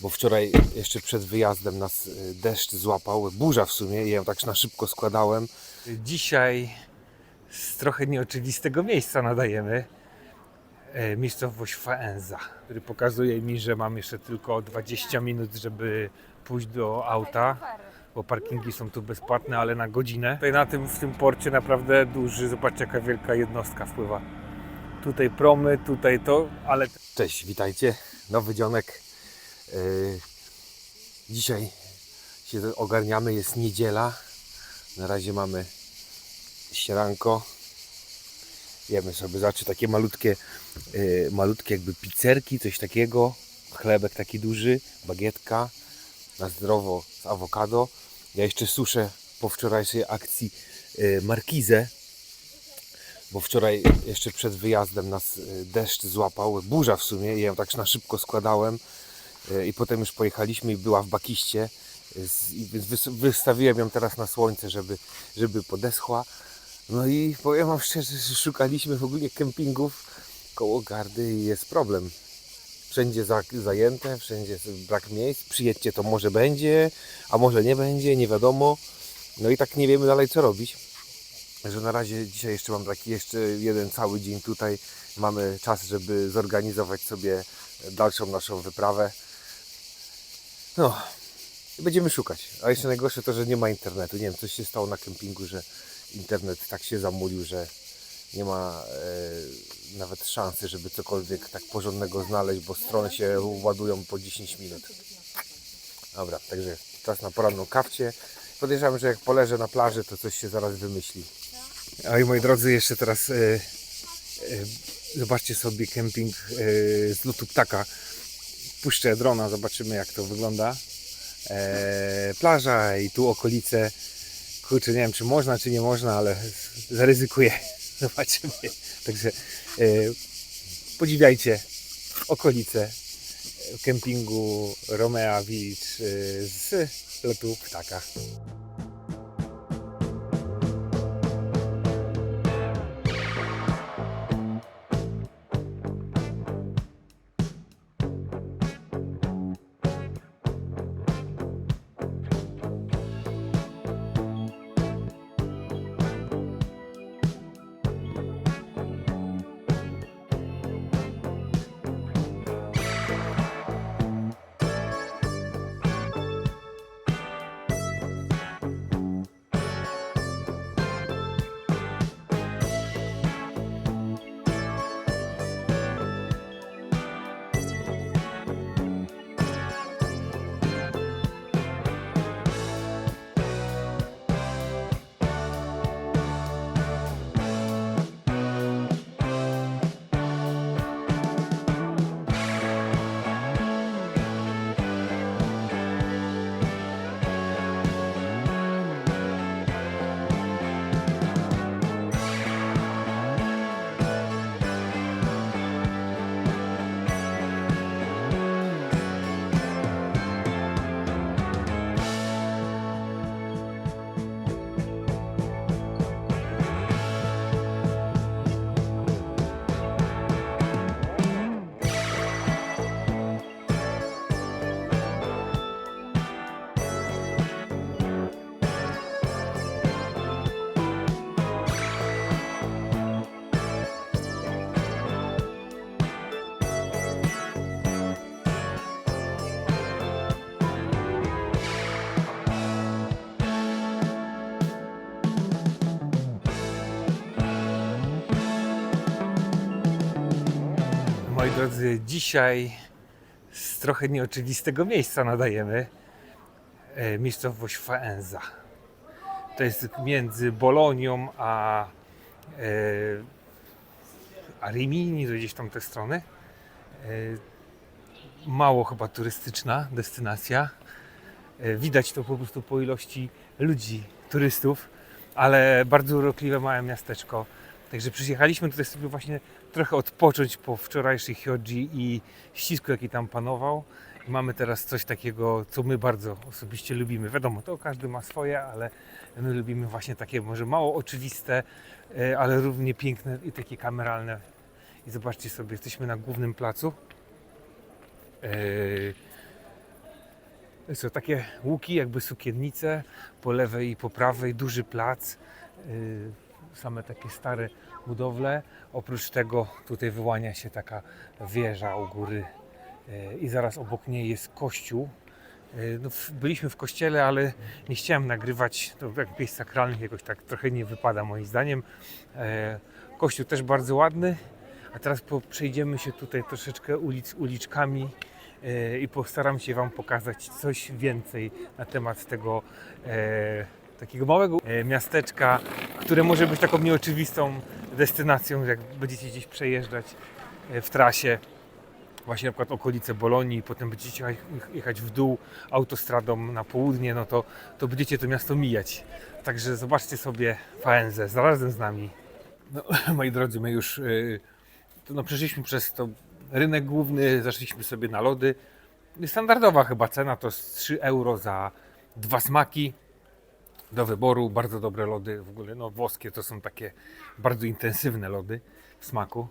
bo wczoraj jeszcze przed wyjazdem nas y, deszcz złapał, burza w sumie, ja ją tak na szybko składałem. Dzisiaj z trochę nieoczywistego miejsca nadajemy. E, Miejscowość Faenza, który pokazuje mi, że mam jeszcze tylko 20 minut, żeby pójść do auta, bo parkingi są tu bezpłatne, ale na godzinę. Tutaj na tym, w tym porcie naprawdę duży, zobaczcie jaka wielka jednostka wpływa. Tutaj promy, tutaj to, ale Cześć, witajcie, nowy dzionek. Y, Dzisiaj się ogarniamy, jest niedziela. Na razie mamy śranko. Jemy sobie, zobaczcie, takie malutkie, y, malutkie jakby pizzerki, coś takiego. Chlebek taki duży, bagietka na zdrowo z awokado. Ja jeszcze suszę po wczorajszej akcji y, markizę, bo wczoraj jeszcze przed wyjazdem nas deszcz złapał, burza w sumie, ja ją tak na szybko składałem i potem już pojechaliśmy i była w bakiście, i więc wys- wystawiłem ją teraz na słońce, żeby, żeby podeschła. No i powiem wam szczerze, że szukaliśmy w ogóle kempingów koło gardy i jest problem. Wszędzie za, zajęte, wszędzie brak miejsc, przyjedźcie to może będzie, a może nie będzie, nie wiadomo. No i tak nie wiemy dalej co robić. Że na razie dzisiaj jeszcze mam taki jeszcze jeden cały dzień tutaj. Mamy czas, żeby zorganizować sobie dalszą naszą wyprawę. No, będziemy szukać. A jeszcze najgorsze to, że nie ma internetu. Nie wiem, coś się stało na kempingu, że internet tak się zamulił, że nie ma e, nawet szansy, żeby cokolwiek tak porządnego znaleźć, bo strony się ładują po 10 minut. Dobra, także czas na poranną kawcie. Podejrzewam, że jak poleżę na plaży, to coś się zaraz wymyśli. A i moi drodzy, jeszcze teraz e, e, zobaczcie sobie kemping e, z lotu ptaka. Puszczę drona, zobaczymy jak to wygląda. E, plaża i tu okolice. Kurczę, nie wiem czy można, czy nie można, ale zaryzykuję. Zobaczymy. Także e, podziwiajcie okolice kempingu Romea Beach e, z lotu ptaka. Moi drodzy, dzisiaj z trochę nieoczywistego miejsca nadajemy. E, Miejscowość Faenza. To jest między Bolonią a, e, a Rimini, to gdzieś tam te strony. E, mało chyba turystyczna destynacja. Widać to po prostu po ilości ludzi, turystów, ale bardzo urokliwe małe miasteczko. Także przyjechaliśmy tutaj sobie właśnie trochę odpocząć po wczorajszej Hyoji i ścisku, jaki tam panował. Mamy teraz coś takiego, co my bardzo osobiście lubimy. Wiadomo, to każdy ma swoje, ale my lubimy właśnie takie może mało oczywiste, e, ale równie piękne i takie kameralne. I zobaczcie sobie, jesteśmy na głównym placu. E, Są takie łuki, jakby sukiennice, po lewej i po prawej, duży plac, yy, same takie stare budowle. Oprócz tego tutaj wyłania się taka wieża u góry yy, i zaraz obok niej jest kościół. Yy, No, byliśmy w kościele, ale nie chciałem nagrywać to jak miejsc sakralnych, jakoś tak trochę nie wypada moim zdaniem. E, Kościół też bardzo ładny, a teraz po, przejdziemy się tutaj troszeczkę ulic, uliczkami e, i postaram się Wam pokazać coś więcej na temat tego e, takiego małego e, miasteczka, które może być taką nieoczywistą destynacją, jak będziecie gdzieś przejeżdżać e, w trasie. Właśnie na przykład okolice Bolonii, potem będziecie jechać- w dół autostradą na południe, no to, to będziecie to miasto mijać. Także zobaczcie sobie Faenzę, zarazem z nami. No, moi drodzy, my już yy, to, no, przeszliśmy przez to rynek główny, zaszliśmy sobie na lody. Standardowa chyba cena to jest 3 euro za dwa smaki do wyboru. Bardzo dobre lody, w ogóle no, włoskie to są takie bardzo intensywne lody w smaku,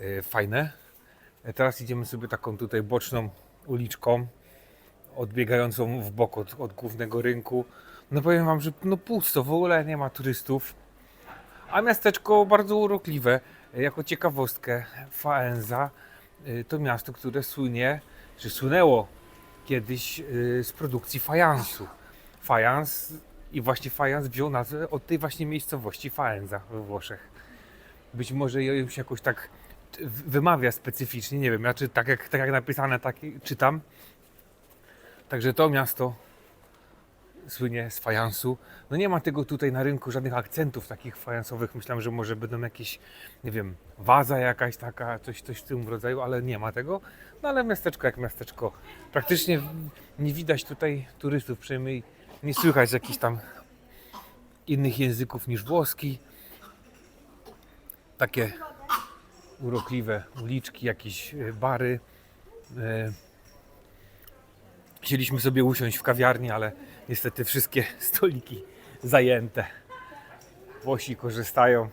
yy, fajne. E, Teraz idziemy sobie taką tutaj boczną uliczką, odbiegającą w bok od, od głównego rynku. No powiem Wam, że no pusto, w ogóle nie ma turystów. A miasteczko bardzo urokliwe. E, Jako ciekawostkę, Faenza to miasto, które słynie, czy słynęło kiedyś z produkcji fajansu. Fajans i właśnie fajans wziął nazwę od tej właśnie miejscowości Faenza we Włoszech. Być może ją się jakoś tak wymawia specyficznie, nie wiem, ja czy tak jak, tak jak napisane, tak czytam. Także to miasto słynie z fajansu. No nie ma tego tutaj na rynku, żadnych akcentów takich fajansowych. Myślałem, że może będą jakieś, nie wiem, waza jakaś taka, coś, coś w tym rodzaju, ale nie ma tego. No ale miasteczko jak miasteczko. Praktycznie nie widać tutaj turystów, przynajmniej nie słychać jakichś tam innych języków niż włoski. Takie urokliwe uliczki, jakieś e, bary. E, Chcieliśmy sobie usiąść w kawiarni, ale niestety wszystkie stoliki zajęte. Włosi korzystają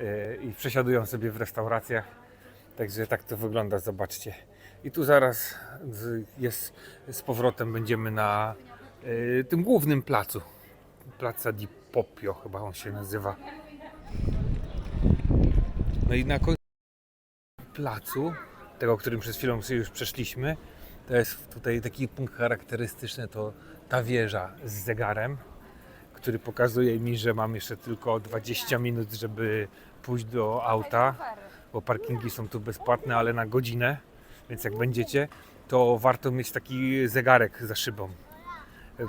e, i przesiadują sobie w restauracjach. Także tak to wygląda, zobaczcie. I tu zaraz jest z powrotem będziemy na tym głównym placu. Placa di Popio chyba on się nazywa. No i na końcu placu, tego, którym przed chwilą sobie już przeszliśmy, to jest tutaj taki punkt charakterystyczny, to ta wieża z zegarem, który pokazuje mi, że mam jeszcze tylko 20 minut, żeby pójść do auta, bo parkingi są tu bezpłatne, ale na godzinę, więc jak będziecie, to warto mieć taki zegarek za szybą,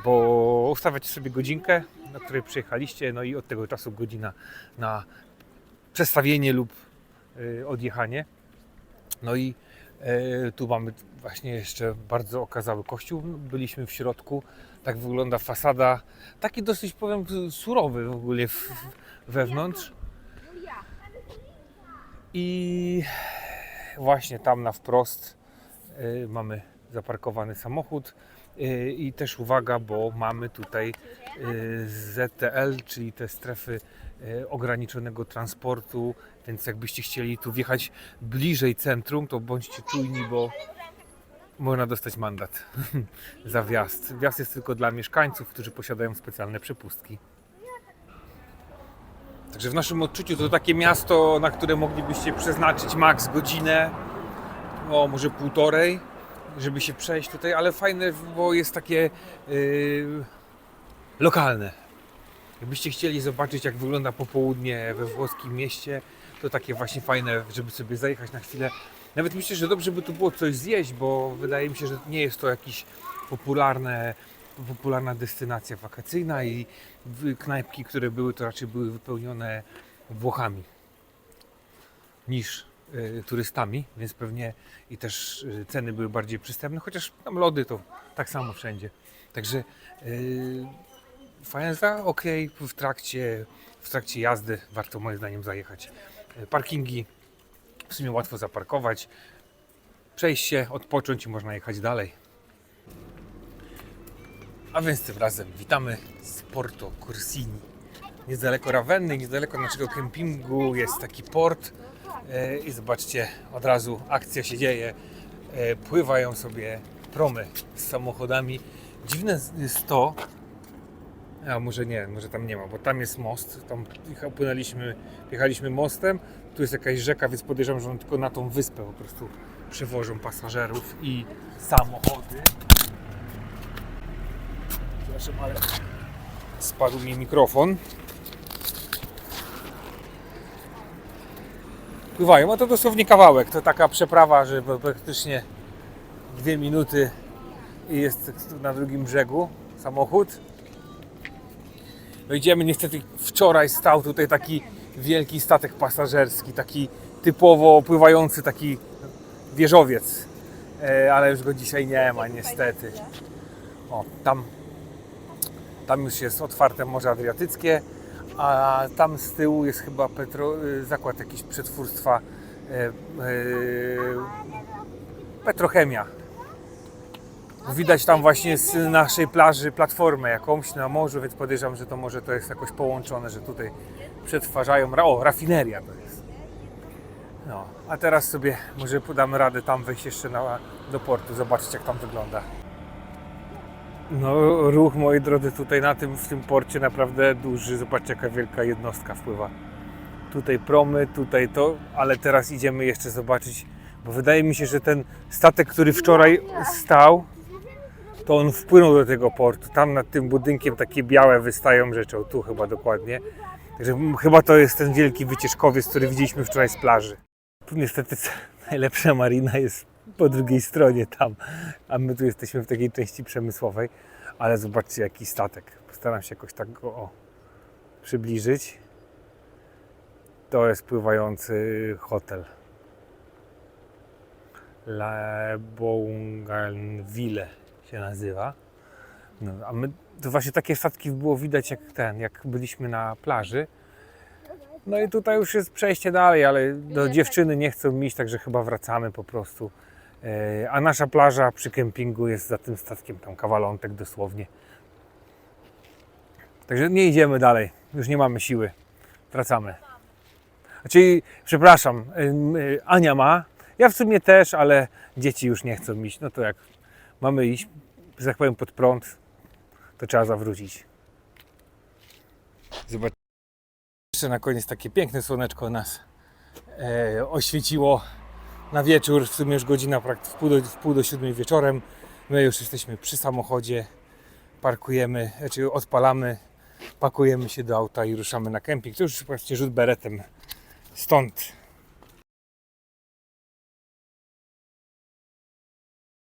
bo ustawiać sobie godzinkę, na której przyjechaliście, no i od tego czasu godzina na przestawienie lub y, odjechanie. No i e, tu mamy właśnie jeszcze bardzo okazały kościół. Byliśmy w środku. Tak wygląda fasada. Taki dosyć powiem surowy w ogóle wewnątrz. I właśnie tam na wprost e, mamy zaparkowany samochód. E, I też uwaga, bo mamy tutaj e, ZTL, czyli te strefy e, ograniczonego transportu, więc jakbyście chcieli tu wjechać bliżej centrum, to bądźcie czujni, bo można dostać mandat za wjazd. Wjazd jest tylko dla mieszkańców, którzy posiadają specjalne przepustki. Także w naszym odczuciu to takie miasto, na które moglibyście przeznaczyć maks godzinę, o może półtorej, żeby się przejść tutaj, ale fajne, bo jest takie yy, lokalne. Jakbyście chcieli zobaczyć, jak wygląda popołudnie we włoskim mieście, to takie właśnie fajne, żeby sobie zajechać na chwilę. Nawet myślę, że dobrze by tu było coś zjeść, bo wydaje mi się, że nie jest to jakiś popularne, popularna destynacja wakacyjna i knajpki, które były, to raczej były wypełnione Włochami niż turystami, więc pewnie i też y, ceny były bardziej przystępne, chociaż tam lody to tak samo wszędzie. Także y, Faenza, ok, w trakcie, w trakcie jazdy warto moim zdaniem zajechać. E, Parkingi w sumie łatwo zaparkować, przejść się, odpocząć i można jechać dalej. A więc tym razem witamy z Porto Corsini. Niedaleko Ravenny, niedaleko naszego kempingu jest taki port i zobaczcie, od razu akcja się dzieje. E, Pływają sobie promy z samochodami Dziwne jest to, a może nie, może tam nie ma, bo tam jest most, tam płynęliśmy, jechaliśmy mostem, tu jest jakaś rzeka, więc podejrzewam, że on tylko na tą wyspę po prostu przewożą pasażerów i samochody. Przepraszam, ale spadł mi mikrofon. Pływają, a to dosłownie kawałek, to taka przeprawa, że praktycznie dwie minuty i jest na drugim brzegu samochód. No idziemy, niestety wczoraj stał tutaj taki wielki statek pasażerski, taki typowo pływający taki wieżowiec, e, ale już go dzisiaj nie ma niestety. O, tam, tam już jest otwarte Morze Adriatyckie, a tam z tyłu jest chyba petro, y, zakład jakiś przetwórstwa e, e, Petrochemia. Widać tam właśnie z naszej plaży platformę jakąś na morzu, więc podejrzewam, że to może to jest jakoś połączone, że tutaj przetwarzają. O, rafineria to jest. No, a teraz sobie może podamy radę tam wejść jeszcze na, do portu, zobaczyć jak tam wygląda. No, ruch moi drodzy tutaj na tym, w tym porcie naprawdę duży. Zobaczcie jaka wielka jednostka wpływa. Tutaj promy, tutaj to, ale teraz idziemy jeszcze zobaczyć, bo wydaje mi się, że ten statek, który wczoraj stał, to on wpłynął do tego portu. Tam nad tym budynkiem takie białe wystają rzeczą, tu chyba dokładnie. Także chyba to jest ten wielki wycieczkowiec, który widzieliśmy wczoraj z plaży. Tu niestety najlepsza marina jest po drugiej stronie tam, a my tu jesteśmy w takiej części przemysłowej. Ale zobaczcie jaki statek. Postaram się jakoś tak go o, przybliżyć. To jest pływający hotel. La Bougainville się nazywa. No, a my, to właśnie takie statki było widać jak ten, jak byliśmy na plaży. No i tutaj już jest przejście dalej, ale do dziewczyny nie chcą iść, także chyba wracamy po prostu. E, A nasza plaża przy kempingu jest za tym statkiem, tam kawalątek dosłownie. Także nie idziemy dalej, już nie mamy siły. Wracamy. Znaczy, przepraszam, ym, y, Ania ma, ja w sumie też, ale dzieci już nie chcą iść. No to jak mamy iść, że tak powiem, pod prąd, to trzeba zawrócić. Zobacz. Jeszcze na koniec takie piękne słoneczko nas e, oświeciło na wieczór. W sumie już godzina prakt- w pół, do, w pół do siódmej wieczorem. My już jesteśmy przy samochodzie. Parkujemy, znaczy odpalamy, pakujemy się do auta i ruszamy na kemping. To już właściwie rzut beretem stąd